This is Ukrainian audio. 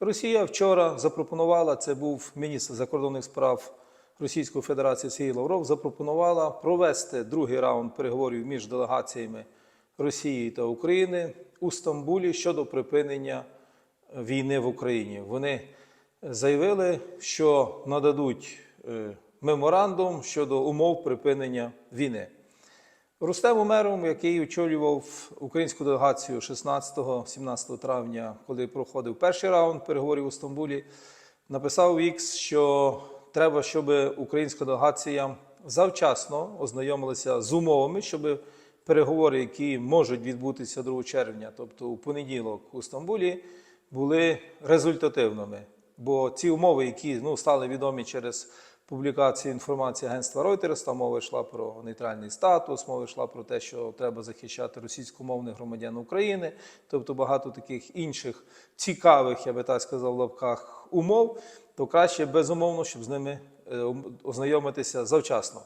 Росія вчора запропонувала, це був міністр закордонних справ Російської Федерації Сергій Лавров, запропонувала провести другий раунд переговорів між делегаціями Росії та України у Стамбулі щодо припинення війни в Україні. Вони заявили, що нададуть е, меморандум щодо умов припинення війни. Рустем Умеров, який очолював українську делегацію 16-17 травня, коли проходив перший раунд переговорів у Стамбулі, написав в X, що треба, щоб українська делегація завчасно ознайомилася з умовами, щоб переговори, які можуть відбутися 2 червня, тобто у понеділок у Стамбулі, були результативними. Бо ці умови, які ну, стали відомі через публікацію інформації агентства Reuters, там мова йшла про нейтральний статус, мова йшла про те, що треба захищати російськомовних громадян України, тобто багато таких інших цікавих, я би так сказав, лапках умов, то краще безумовно, щоб з ними е, ознайомитися завчасно.